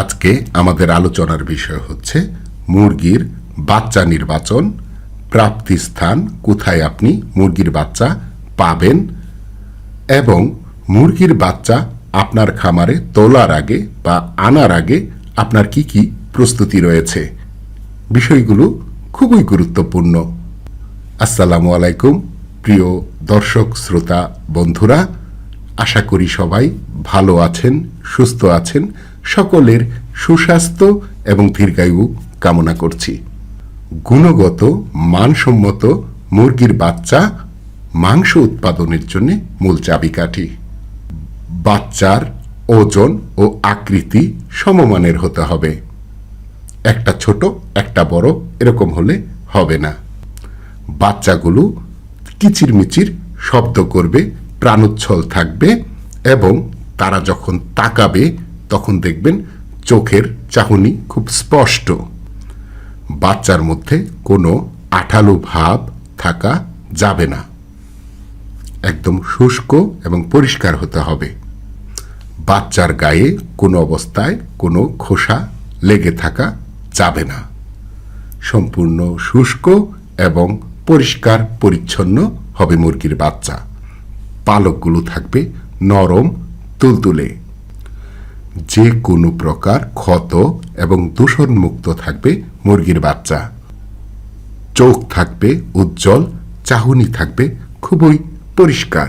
আজকে আমাদের আলোচনার বিষয় হচ্ছে মুরগির বাচ্চা নির্বাচন প্রাপ্তিস্থান কোথায় আপনি মুরগির বাচ্চা পাবেন এবং মুরগির বাচ্চা আপনার খামারে তোলার আগে বা আনার আগে আপনার কি কি প্রস্তুতি রয়েছে? বিষয়গুলো খুবই গুরুত্বপূর্ণ। আসসালামু আলাইকুম, প্রিয় দর্শক, শ্রোতা, বন্ধুরা। আশা করি সবাই ভালো আছেন, সুস্থ আছেন। সকলের সুস্বাস্থ্য এবং দীর্ঘায়ু কামনা করছি। গুণগত, মানসম্মত মুরগির বাচ্চা মাংস উৎপাদনের জন্য মূল চাবিকাঠি। বাচ্চার ওজন ও আকৃতি সমমানের হতে হবে। একটা ছোট, একটা বড় এরকম হলে হবে না। বাচ্চাগুলো কিচিরমিচির শব্দ করবে, প্রাণোচ্ছল থাকবে এবং তারা যখন তাকাবে তখন দেখবেন চোখের চাহনি খুব স্পষ্ট। বাচ্চার মধ্যে কোনো আঠালো ভাব থাকা যাবে না। একদম শুষ্ক এবং পরিষ্কার হতে হবে। বাচ্চার গায়ে কোনো অবস্থায় কোনো খোসা লেগে থাকা যাবে না। সম্পূর্ণ শুষ্ক এবং পরিষ্কার পরিচ্ছন্ন হবে মুরগির বাচ্চা। পালকগুলো থাকবে নরম, তুলতুলে। যে কোনো প্রকার ক্ষত এবং দূষণমুক্ত থাকবে মুরগির বাচ্চা। চোখ থাকবে উজ্জ্বল, চাহনি থাকবে খুবই পরিষ্কার।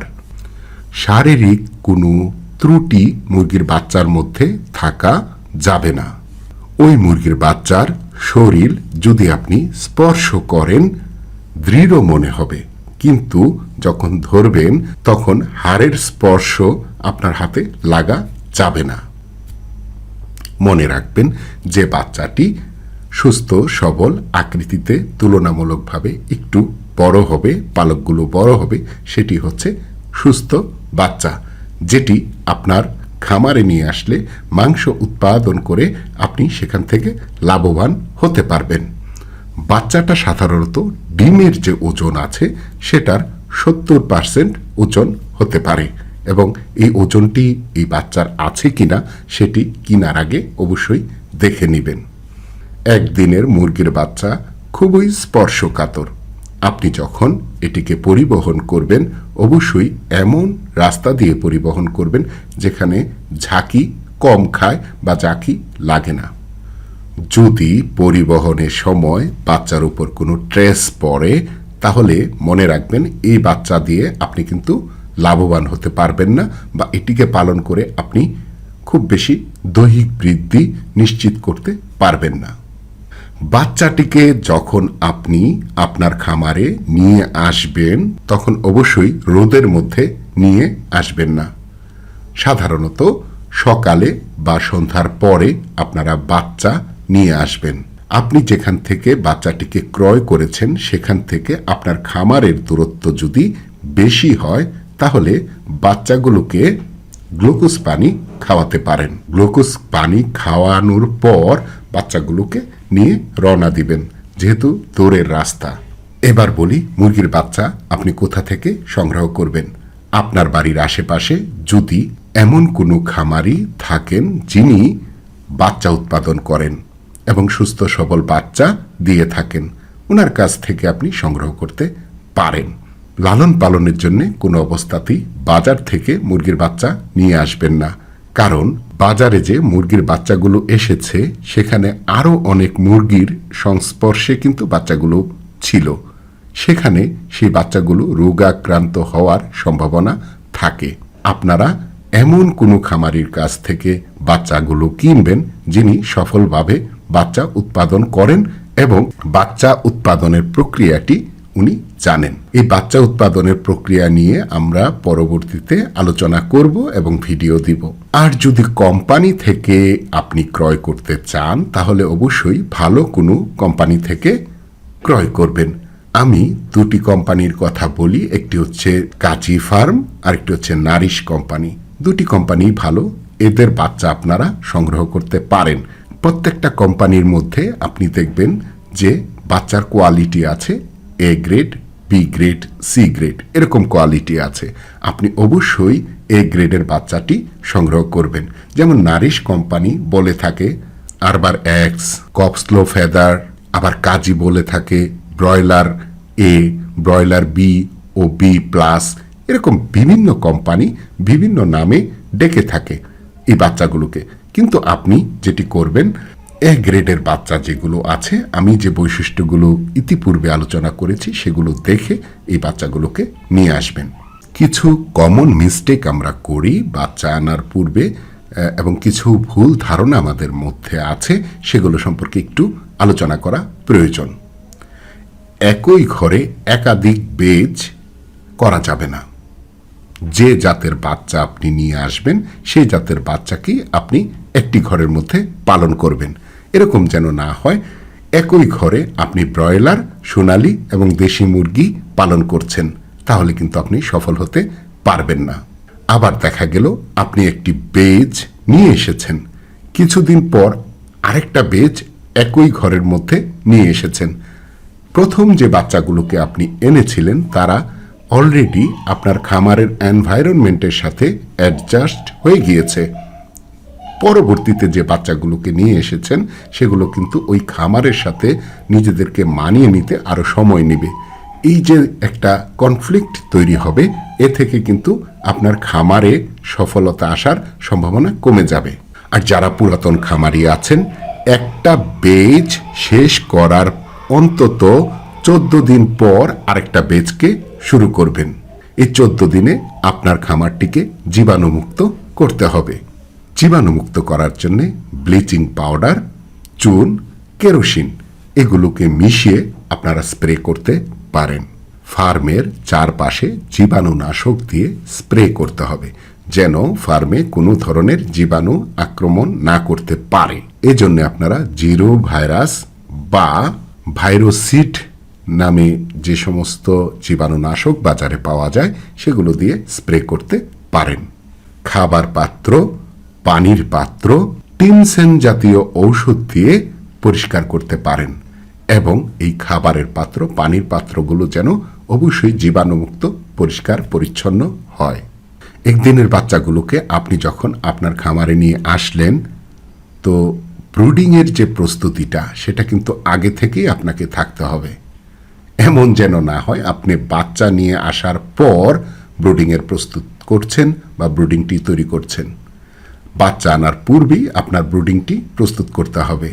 শারীরিক কোনো ত্রুটি মুরগির বাচ্চার মধ্যে থাকা যাবে না। ওই মুরগির বাচ্চার শরীর যদি আপনি স্পর্শ করেন, দৃঢ় মনে হবে। কিন্তু যখন ধরবেন, তখন হাড়ের স্পর্শ আপনার হাতে লাগা যাবে না। মনে রাখবেন যে বাচ্চাটি সুস্থ, সবল আকৃতিতে তুলনামূলকভাবে একটু বড় হবে, পালকগুলো বড় হবে, সেটি হচ্ছে সুস্থ বাচ্চা, যেটি আপনার খামারে নিয়ে আসলে মাংস উৎপাদন করে আপনি সেখান থেকে লাভবান হতে পারবেন। বাচ্চাটা সাধারণত ডিমের যে ওজন আছে, সেটার সত্তর পার্সেন্ট ওজন হতে পারে। এবং এই ওজনটি এই বাচ্চার আছে কিনা সেটি কিনার আগে অবশ্যই দেখে নেবেন। একদিনের মুরগির বাচ্চা খুবই স্পর্শকাতর। আপনি যখন এটিকে পরিবহন করবেন, অবশ্যই এমন রাস্তা দিয়ে পরিবহন করবেন যেখানে ঝাঁকি কম খায় বা ঝাঁকি লাগে না। যদি পরিবহনের সময় বাচ্চার উপর কোনো ট্রেস পড়ে, তাহলে মনে রাখবেন এই বাচ্চা দিয়ে আপনি কিন্তু লাভবান হতে পারবেন না বা এটিকে পালন করে আপনি খুব বেশি দৈহিক বৃদ্ধি নিশ্চিত করতে পারবেন না। বাচ্চাটিকে যখন আপনি আপনার খামারে নিয়ে আসবেন, তখন অবশ্যই রোদের মধ্যে নিয়ে আসবেন না। সাধারণত সকালে বা সন্ধ্যার পরে আপনারা বাচ্চা নিয়ে আসবেন। আপনি যেখান থেকে বাচ্চাটিকে ক্রয় করেছেন, সেখান থেকে আপনার খামারের দূরত্ব যদি বেশি হয় তাহলে বাচ্চাগুলোকে গ্লুকোজ পানি খাওয়াতে পারেন। গ্লুকোজ পানি খাওয়ানোর পর বাচ্চাগুলোকে নিয়ে রওনা দিবেন, যেহেতু দূরের রাস্তা। এবার বলি, মুরগির বাচ্চা আপনি কোথা থেকে সংগ্রহ করবেন? আপনার বাড়ির আশেপাশে যদি এমন কোনো খামারি থাকেন যিনি বাচ্চা উৎপাদন করেন এবং সুস্থ সবল বাচ্চা দিয়ে থাকেন ওনার কাছ থেকে আপনি সংগ্রহ করতে পারেন। লালন পালনের জন্য কোনো অবস্থাতেই বাজার থেকে মুরগির বাচ্চা নিয়ে আসবেন না। কারণ বাজারে যে মুরগির বাচ্চাগুলো এসেছে, সেখানে আরও অনেক মুরগির সংস্পর্শে কিন্তু বাচ্চাগুলো ছিল। সেখানে সেই বাচ্চাগুলো রোগাক্রান্ত হওয়ার সম্ভাবনা থাকে। আপনারা এমন কোনো খামারির কাছ থেকে বাচ্চাগুলো কিনবেন, যিনি সফলভাবে বাচ্চা উৎপাদন করেন এবং বাচ্চা উৎপাদনের প্রক্রিয়াটি উনি জানেন। এই বাচ্চা উৎপাদনের প্রক্রিয়া নিয়ে আমরা পরবর্তীতে আলোচনা করব এবং ভিডিও দিব। আর যদি কোম্পানি থেকে আপনি ক্রয় করতে চান, তাহলে অবশ্যই ভালো কোনো কোম্পানি থেকে ক্রয় করবেন। আমি দুটি কোম্পানির কথা বলি, একটি হচ্ছে কাজী ফার্ম আর একটি হচ্ছে নারিশ কোম্পানি। দুটি কোম্পানি ভালো, এদের বাচ্চা আপনারা সংগ্রহ করতে পারেন। প্রত্যেকটা কোম্পানির মধ্যে আপনি দেখবেন যে বাচ্চার কোয়ালিটি আছে A grade B grade C grade এরকম কোয়ালিটি আছে। আপনি অবশ্যই এ গ্রেডের বাচ্চাটি সংগ্রহ করবেন। যেমন নারিশ কোম্পানি বলে থাকে, আরবার এক্স কপস্লো ফেদার, আবার কাজী বলে থাকে, ব্রয়লার এ ব্রয়লার বি ও বি প্লাস এরকম বিভিন্ন কোম্পানি বিভিন্ন নামে ডেকে থাকে এই বাচ্চাগুলোকে। কিন্তু আপনি যেটি করবেন এ গ্রেডের বাচ্চা যেগুলো আছে, আমি যে বৈশিষ্ট্যগুলো ইতিপূর্বে আলোচনা করেছি, সেগুলো দেখে এই বাচ্চাগুলোকে নিয়ে আসবেন। কিছু কমন মিস্টেক আমরা করি বাচ্চা আনার পূর্বে এবং কিছু ভুল ধারণা আমাদের মধ্যে আছে, সেগুলো সম্পর্কে একটু আলোচনা করা প্রয়োজন। একই ঘরে একাধিক বেজ করা যাবে না। যে জাতের বাচ্চা আপনি নিয়ে আসবেন, সেই জাতের বাচ্চাকেই আপনি একটি ঘরের মধ্যে পালন করবেন। এরকম যেন না হয়, একই ঘরে আপনি ব্রয়লার, সোনালি এবং দেশি মুরগি পালন করছেন, তাহলে কিন্তু আপনি সফল হতে পারবেন না। আবার দেখা গেল, আপনি একটি বেজ নিয়ে এসেছেন। কিছুদিন পর আরেকটা বেজ একই ঘরের মধ্যে নিয়ে এসেছেন। প্রথম যে বাচ্চাগুলোকে আপনি এনেছিলেন, তারা অলরেডি আপনার খামারের এনভায়রনমেন্টের সাথে অ্যাডজাস্ট হয়ে গিয়েছে। পরবর্তীতে যে বাচ্চাগুলোকে নিয়ে এসেছেন, সেগুলো কিন্তু ওই খামারের সাথে নিজেদেরকে মানিয়ে নিতে আরও সময় নেবে। এই যে একটা কনফ্লিক্ট তৈরি হবে, এ থেকে কিন্তু আপনার খামারে সফলতা আসার সম্ভাবনা কমে যাবে। আর যারা পুরাতন খামারি আছেন, একটা বেজ শেষ করার অন্তত চোদ্দ দিন পর আরেকটা বেজকে শুরু করবেন। এই চোদ্দ দিনে আপনার খামারটিকে জীবাণুমুক্ত করতে হবে। জীবাণুমুক্ত করার জন্য ব্লিচিং পাউডার, চুন, কেরোসিন এগুলোকে মিশিয়ে আপনারা স্প্রে করতে পারেন। ফার্মের চারপাশে জীবাণুনাশক দিয়ে স্প্রে করতে হবে, যেন ফার্মে কোনো ধরনের জীবাণু আক্রমণ না করতে পারে। এজন্য আপনারা জিরো ভাইরাস বা ভাইরোসিড নামে যে সমস্ত জীবাণুনাশক বাজারে পাওয়া যায়, সেগুলো দিয়ে স্প্রে করতে পারেন। খাবার পাত্র পানির পাত্র টিনসেন জাতীয় ঔষধ দিয়ে পরিষ্কার করতে পারেন এবং এই খাবারের পাত্র, পানির পাত্রগুলো যেন অবশ্যই জীবাণুমুক্ত, পরিষ্কার, পরিচ্ছন্ন হয়। একদিনের বাচ্চাগুলোকে আপনি যখন আপনার খামারে নিয়ে আসলেন, তো ব্রুডিংয়ের যে প্রস্তুতিটা, সেটা কিন্তু আগে থেকেই আপনাকে থাকতে হবে। এমন যেন না হয়, আপনি বাচ্চা নিয়ে আসার পর ব্রুডিংয়ের প্রস্তুত করছেন বা ব্রুডিংটি তৈরি করছেন। বাচ্চা আনার পূর্বেই আপনার ব্রুডিংটি প্রস্তুত করতে হবে।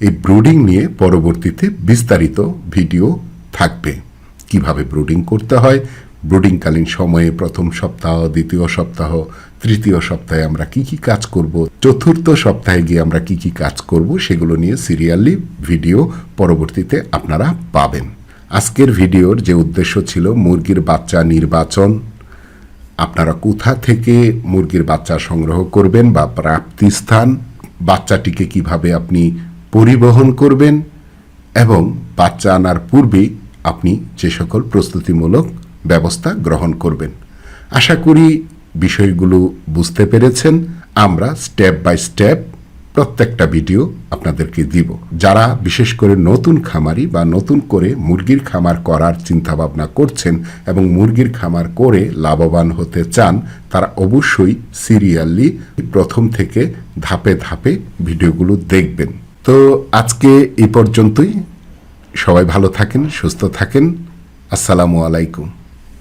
এই ব্রুডিং নিয়ে পরবর্তীতে বিস্তারিত ভিডিও থাকবে। কীভাবে ব্রুডিং করতে হয়? ব্রুডিংকালীন সময়ে প্রথম সপ্তাহ, দ্বিতীয় সপ্তাহ, তৃতীয় সপ্তাহে আমরা কি কি কাজ করব? চতুর্থ সপ্তাহে গিয়ে আমরা কি কি কাজ করব? সেগুলো নিয়ে সিরিয়ালি ভিডিও পরবর্তীতে আপনারা পাবেন। আজকের ভিডিওর যে উদ্দেশ্য ছিল মুরগির বাচ্চা নির্বাচন। আপনারা কোথা থেকে মুরগির বাচ্চা সংগ্রহ করবেন বা প্রাপ্তিস্থান বাচ্চাটিকে কীভাবে আপনি পরিবহন করবেন এবং বাচ্চা আনার পূর্বে আপনি যে সকল প্রস্তুতিমূলক ব্যবস্থা গ্রহণ করবেন। আশা করি বিষয়গুলো বুঝতে পেরেছেন। আমরা স্টেপ বাই স্টেপ প্রত্যেকটা ভিডিও আপনাদেরকে দিব। যারা বিশেষ করে নতুন খামারি বা নতুন করে মুরগির খামার করার চিন্তাভাবনা করছেন এবং মুরগির খামার করে লাভবান হতে চান, তারা অবশ্যই সিরিয়ালি প্রথম থেকে ধাপে ধাপে ভিডিওগুলো দেখবেন। তো আজকে এই পর্যন্তই। সবাই ভালো থাকেন, সুস্থ থাকেন। আসসালামু আলাইকুম।